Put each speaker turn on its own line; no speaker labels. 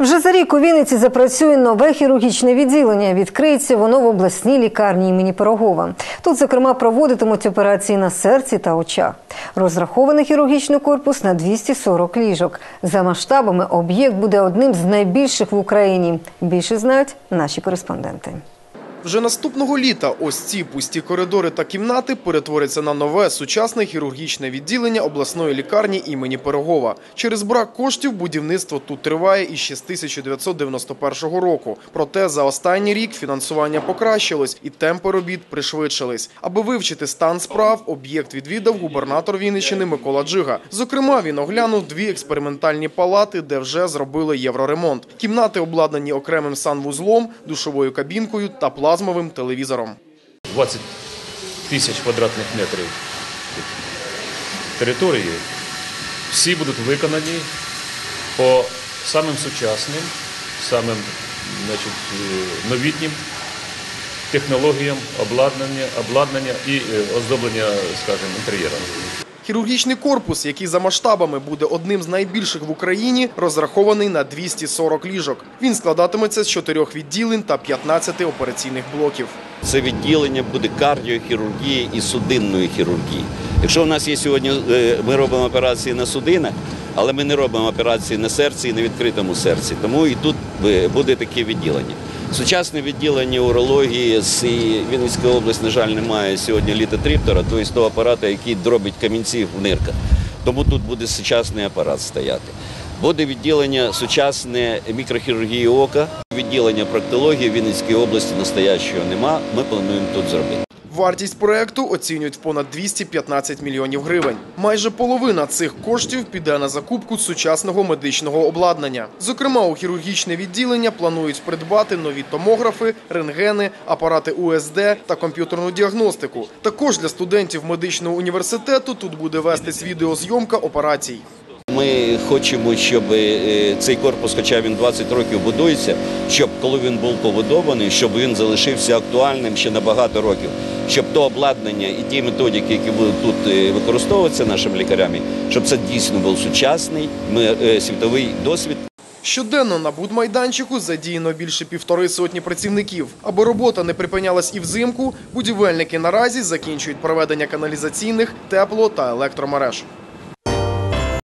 Вже за рік у Вінниці запрацює нове хірургічне відділення. Відкриється воно в обласній лікарні імені Пирогова. Тут, зокрема, проводитимуть операції на серці та очах. Розрахований хірургічний корпус на 240 ліжок. За масштабами об'єкт буде одним з найбільших в Україні. Більше знають наші кореспонденти.
Вже наступного літа ось ці пусті коридори та кімнати перетворяться на нове сучасне хірургічне відділення обласної лікарні імені Пирогова. Через брак коштів будівництво тут триває іще з 1991 року. Проте за останній рік фінансування покращилось і темпи робіт пришвидшились. Аби вивчити стан справ, об'єкт відвідав губернатор Вінниччини Микола Джига. Зокрема, він оглянув дві експериментальні палати, де вже зробили євроремонт. Кімнати обладнані окремим санвузлом, душовою кабінкою та плазмовим телевізором.
20 тисяч квадратних метрів території, всі будуть виконані по самим сучасним, самим значить, е, новітнім технологіям обладнання, обладнання і е, оздоблення, скажімо, інтер'єром.
Хірургічний корпус, який за масштабами буде одним з найбільших в Україні, розрахований на 240 ліжок. Він складатиметься з чотирьох відділень та 15 операційних блоків.
Це відділення буде кардіохірургії і судинної хірургії. Якщо у нас є сьогодні, е, ми робимо операції на судинах, але ми не робимо операції на серці і на відкритому серці. Тому і тут е, буде таке відділення. Сучасне відділення урології з Вінницької області, на жаль, немає сьогодні літотриптора, тобто того апарата, який дробить камінці в нирках. Тому тут буде сучасний апарат стояти. Буде відділення сучасне мікрохірургії ока, відділення проктології в Вінницькій області настоящого нема. Ми плануємо тут зробити.
Вартість проекту оцінюють в понад 215 мільйонів гривень. Майже половина цих коштів піде на закупку сучасного медичного обладнання. Зокрема, у хірургічне відділення планують придбати нові томографи, рентгени, апарати УСД та комп'ютерну діагностику. Також для студентів медичного університету тут буде вестись відеозйомка операцій.
Ми хочемо, щоб е, цей корпус, хоча він 20 років будується, щоб коли він був побудований, щоб він залишився актуальним ще на багато років, щоб то обладнання і ті методики, які будуть тут е, використовуватися нашими лікарями, щоб це дійсно був сучасний е, світовий досвід.
Щоденно на будмайданчику задіяно більше півтори сотні працівників. Аби робота не припинялась і взимку, будівельники наразі закінчують проведення каналізаційних, тепло та електромереж.